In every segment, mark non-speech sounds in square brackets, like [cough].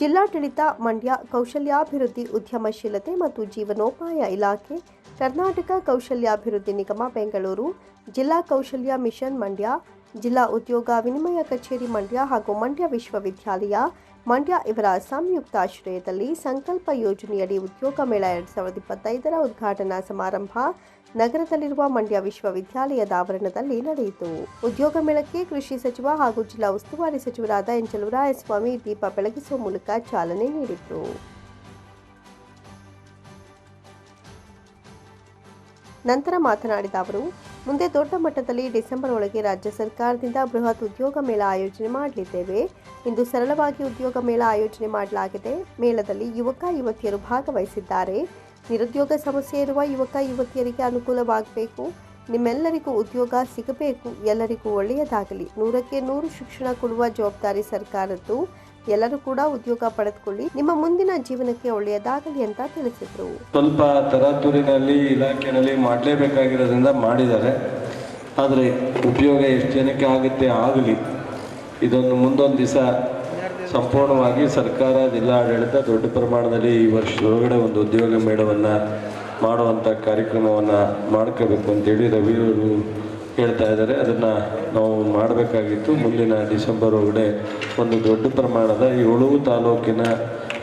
ಜಿಲ್ಲಾಡಳಿತ, ಮಂಡ್ಯ ಕೌಶಲ್ಯಾಭಿವೃದ್ಧಿ ಉದ್ಯಮಶೀಲತೆ ಮತ್ತು ಜೀವನೋಪಾಯ ಇಲಾಖೆ, ಕರ್ನಾಟಕ ಕೌಶಲ್ಯಾಭಿವೃದ್ಧಿ ನಿಗಮ, ಬೆಂಗಳೂರು, ಜಿಲ್ಲಾ ಕೌಶಲ್ಯ ಮಿಷನ್, ಮಂಡ್ಯ ಜಿಲ್ಲಾ ಉದ್ಯೋಗ ವಿನಿಮಯ ಕಚೇರಿ ಮಂಡ್ಯ ಹಾಗೂ ಮಂಡ್ಯ ವಿಶ್ವವಿದ್ಯಾಲಯ, ಮಂಡ್ಯ ಇವರ ಸಂಯುಕ್ತ ಆಶ್ರಯದಲ್ಲಿ ಸಂಕಲ್ಪ ಯೋಜನೆಯಡಿ ಉದ್ಯೋಗ ಮೇಳ ಎರಡು ಸಾವಿರದ ಇಪ್ಪತ್ತೈದರ ಉದ್ಘಾಟನಾ ಸಮಾರಂಭ ನಗರದಲ್ಲಿರುವ ಮಂಡ್ಯ ವಿಶ್ವವಿದ್ಯಾಲಯದ ಆವರಣದಲ್ಲಿ ನಡೆಯಿತು. ಉದ್ಯೋಗ ಮೇಳಕ್ಕೆ ಕೃಷಿ ಸಚಿವ ಹಾಗೂ ಜಿಲ್ಲಾ ಉಸ್ತುವಾರಿ ಸಚಿವರಾದ ಎಂಚಲು ರಾಯಸ್ವಾಮಿ ದೀಪ ಬೆಳಗಿಸುವ ಮೂಲಕ ಚಾಲನೆ ನೀಡಿದರು. ನಂತರ ಮಾತನಾಡಿದ ಅವರು ಮುಂದೆ ದೊಡ್ಡ ಮಟ್ಟದಲ್ಲಿ ಡಿಸೆಂಬರ್ ಒಳಗೆ ರಾಜ್ಯ ಸರ್ಕಾರದಿಂದ ಬೃಹತ್ ಉದ್ಯೋಗ ಮೇಳ ಆಯೋಜನೆ ಮಾಡಲಿದ್ದೇವೆ. ಇಂದು ಸರಳವಾಗಿ ಉದ್ಯೋಗ ಮೇಳ ಆಯೋಜನೆ ಮಾಡಲಾಗಿದೆ. ಮೇಳದಲ್ಲಿ ಯುವಕ, ಯುವತಿಯರು ಭಾಗವಹಿಸಿದ್ದಾರೆ. ನಿರುದ್ಯೋಗ ಸಮಸ್ಯೆ ಇರುವ ಯುವಕ, ಯುವತಿಯರಿಗೆ ಅನುಕೂಲವಾಗಬೇಕು. ನಿಮ್ಮೆಲ್ಲರಿಗೂ ಉದ್ಯೋಗ ಸಿಗಬೇಕು. ಎಲ್ಲರಿಗೂ ಒಳ್ಳೆಯದಾಗಲಿ. ನೂರಕ್ಕೆ ನೂರು ಶಿಕ್ಷಣ ಕೊಡುವ ಜವಾಬ್ದಾರಿ ಸರ್ಕಾರದ್ದು. ಎಲ್ಲರೂ ಕೂಡ ಉದ್ಯೋಗ ಪಡೆದುಕೊಳ್ಳಿ. ನಿಮ್ಮ ಮುಂದಿನ ಜೀವನಕ್ಕೆ ಒಳ್ಳೆಯದಾಗಲಿ ಅಂತ ತಿಳಿಸಿದ್ರು. ಸ್ವಲ್ಪ ತರಾತುರಿನಲ್ಲಿ, ಇಲಾಖೆಯಲ್ಲಿ ಮಾಡಲೇಬೇಕಾಗಿರೋದ್ರಿಂದ ಮಾಡಿದ್ದಾರೆ. ಆದರೆ ಉಪಯೋಗ ಎಷ್ಟು ಜನಕ್ಕೆ ಆಗುತ್ತೆ ಆಗಲಿ. ಇದೊಂದು ಮುಂದೊಂದು ದಿವಸ ಸಂಪೂರ್ಣವಾಗಿ ಸರ್ಕಾರ, ಜಿಲ್ಲಾಡಳಿತ ದೊಡ್ಡ ಪ್ರಮಾಣದಲ್ಲಿ ಈ ವರ್ಷದೊಳಗಡೆ ಒಂದು ಉದ್ಯೋಗ ಮೇಳವನ್ನು ಮಾಡುವಂಥ ಕಾರ್ಯಕ್ರಮವನ್ನು ಮಾಡ್ಕೋಬೇಕು ಅಂತೇಳಿ ರವಿಯವರು ಹೇಳ್ತಾ ಇದ್ದಾರೆ. ಅದನ್ನು ನಾವು ಮಾಡಬೇಕಾಗಿತ್ತು. ಮುಂದಿನ ಡಿಸೆಂಬರ್ ಒಳಗಡೆ ಒಂದು ದೊಡ್ಡ ಪ್ರಮಾಣದ ಏಳು ತಾಲೂಕಿನ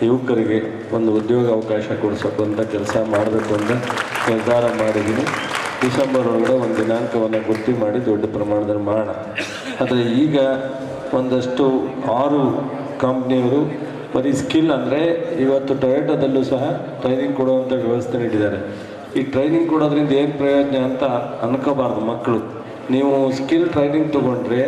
ಯುವಕರಿಗೆ ಒಂದು ಉದ್ಯೋಗ ಅವಕಾಶ ಕೊಡಿಸೋಕ್ಕಂಥ ಕೆಲಸ ಮಾಡಬೇಕು ಅಂತ ನಿರ್ಧಾರ ಮಾಡಿದ್ದೀನಿ. ಡಿಸೆಂಬರ್ ಒಳಗಡೆ ಒಂದು ದಿನಾಂಕವನ್ನು ಗುರ್ತಿ ಮಾಡಿ ದೊಡ್ಡ ಪ್ರಮಾಣದಲ್ಲಿ ಮಾಡೋಣ. ಆದರೆ ಈಗ ಒಂದಷ್ಟು ಆರು ಕಂಪ್ನಿಯವರು ಬರೀ ಸ್ಕಿಲ್ ಅಂದರೆ ಇವತ್ತು ಟೊಯೋಟೋದಲ್ಲೂ ಸಹ ಟ್ರೈನಿಂಗ್ ಕೊಡುವಂಥ ವ್ಯವಸ್ಥೆ ನೀಡಿದ್ದಾರೆ. ಈ ಟ್ರೈನಿಂಗ್ ಕೊಡೋದ್ರಿಂದ ಏನು ಪ್ರಯೋಜನ ಅಂತ ಅನ್ಕೋಬಾರ್ದು ಮಕ್ಕಳು. ನೀವು ಸ್ಕಿಲ್ ಟ್ರೈನಿಂಗ್ ತೊಗೊಂಡ್ರೆ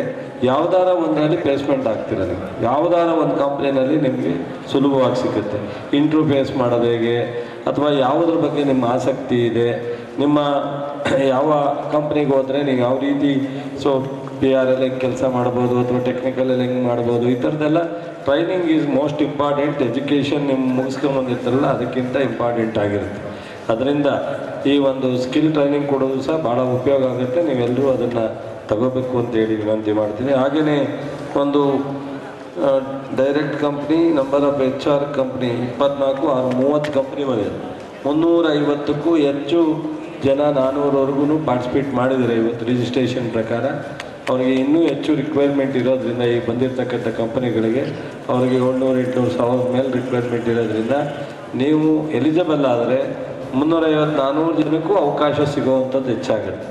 ಯಾವ್ದಾರ ಒಂದರಲ್ಲಿ ಪ್ಲೇಸ್ಮೆಂಟ್ ಆಗ್ತೀರ ನೀವು. ಯಾವ್ದಾರ ಒಂದು ಕಂಪ್ನಿನಲ್ಲಿ ನಿಮಗೆ ಸುಲಭವಾಗಿ ಸಿಗುತ್ತೆ. ಇಂಟ್ರ್ಯೂ ಫೇಸ್ ಮಾಡೋದು ಹೇಗೆ? ಅಥವಾ ಯಾವುದ್ರ ಬಗ್ಗೆ ನಿಮ್ಮ ಆಸಕ್ತಿ ಇದೆ? ನಿಮ್ಮ [clears throat] ಯಾವ ಕಂಪ್ನಿಗೆ ಹೋದರೆ ನೀವು ಯಾವ ರೀತಿ ಸೊ ಪಿ ಆರ್ ಎಲ್ ಕೆಲಸ ಮಾಡ್ಬೋದು ಅಥವಾ ಟೆಕ್ನಿಕಲಲ್ಲಿ ಹೆಂಗೆ ಮಾಡ್ಬೋದು? ಈ ಥರದ್ದೆಲ್ಲ training is most important education ನಿಮ್ಮ ಮುಗಿಸ್ಕೊಂಡು ಬಂದಿರ್ತಾರಲ್ಲ ಅದಕ್ಕಿಂತ ಇಂಪಾರ್ಟೆಂಟ್ ಆಗಿರುತ್ತೆ. ಅದರಿಂದ ಈ ಒಂದು ಸ್ಕಿಲ್ ಟ್ರೈನಿಂಗ್ ಕೊಡೋದು ಸಹ ಭಾಳ ಉಪಯೋಗ ಆಗುತ್ತೆ. ನೀವೆಲ್ಲರೂ ಅದನ್ನು ತಗೋಬೇಕು ಅಂತೇಳಿ ವಿನಂತಿ ಮಾಡ್ತೀನಿ. ಹಾಗೆಯೇ ಒಂದು direct company number of H R company ಇಪ್ಪತ್ನಾಲ್ಕು, ಆರು, ಮೂವತ್ತು ಕಂಪ್ನಿ ಬಂದಿದೆ ಮುನ್ನೂರ ಐವತ್ತಕ್ಕೂ ಹೆಚ್ಚು ಜನ ನಾನ್ನೂರವರೆಗೂ ಪಾರ್ಟಿಸಿಪೇಟ್ ಮಾಡಿದ್ದಾರೆ ಇವತ್ತು ರಿಜಿಸ್ಟ್ರೇಷನ್ ಪ್ರಕಾರ. ಅವರಿಗೆ ಇನ್ನೂ ಹೆಚ್ಚು ರಿಕ್ವೈರ್ಮೆಂಟ್ ಇರೋದ್ರಿಂದ ಈ ಬಂದಿರತಕ್ಕಂಥ ಕಂಪನಿಗಳಿಗೆ ಅವರಿಗೆ ಏಳ್ನೂರು, ಎಂಟುನೂರು ಸಾವಿರದ ಮೇಲೆ ರಿಕ್ವೈರ್ಮೆಂಟ್ ಇರೋದ್ರಿಂದ ನೀವು ಎಲಿಜಿಬಲ್ ಆದರೆ ಮುನ್ನೂರೈವತ್ತು ನಾನ್ನೂರು ಜನಕ್ಕೂ ಅವಕಾಶ ಸಿಗುವಂಥದ್ದು ಹೆಚ್ಚಾಗುತ್ತೆ.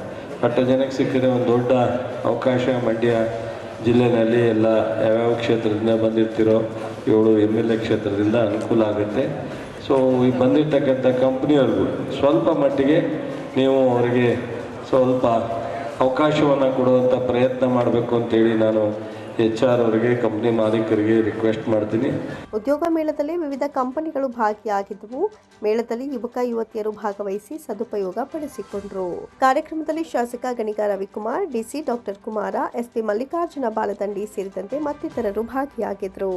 ಅಷ್ಟು ಜನಕ್ಕೆ ಸಿಕ್ಕಿದೆ ಒಂದು ದೊಡ್ಡ ಅವಕಾಶ ಮಂಡ್ಯ ಜಿಲ್ಲೆಯಲ್ಲಿ ಎಲ್ಲ ಯಾವ್ಯಾವ ಕ್ಷೇತ್ರದಿಂದ ಬಂದಿರ್ತಿರೋ ಏಳು ಎಂ ಎಲ್ ಎ ಕ್ಷೇತ್ರದಿಂದ ಅನುಕೂಲ ಆಗುತ್ತೆ. ಸೊ ಈ ಬಂದಿರ್ತಕ್ಕಂಥ ಕಂಪ್ನಿಯವ್ರಿಗೂ ಸ್ವಲ್ಪ ಮಟ್ಟಿಗೆ ನೀವು ಅವರಿಗೆ ಸ್ವಲ್ಪ ಅವಕಾಶವನ್ನು ಕೊಡುವಂಥ ಪ್ರಯತ್ನ ಮಾಡಬೇಕು ಅಂತೇಳಿ ನಾನು ಎಚ್ ಅವರಿಗೆ ಕಂಪನಿ ಮಾಲೀಕರಿಗೆ ರಿಕ್ವೆಸ್ಟ್ ಮಾಡ್ತೀನಿ. ಉದ್ಯೋಗ ಮೇಳದಲ್ಲಿ ವಿವಿಧ ಕಂಪನಿಗಳು ಭಾಗಿಯಾಗಿದ್ದವು. ಮೇಳದಲ್ಲಿ ಯುವಕ, ಯುವತಿಯರು ಭಾಗವಹಿಸಿ ಸದುಪಯೋಗ ಪಡಿಸಿಕೊಂಡರು. ಕಾರ್ಯಕ್ರಮದಲ್ಲಿ ಶಾಸಕ Ganiga Ravikumar DC doctor Kumara SP Mallikarjuna Baladandi ಸೇರಿದಂತೆ ಮತ್ತಿತರರು ಭಾಗಿಯಾಗಿದ್ದರು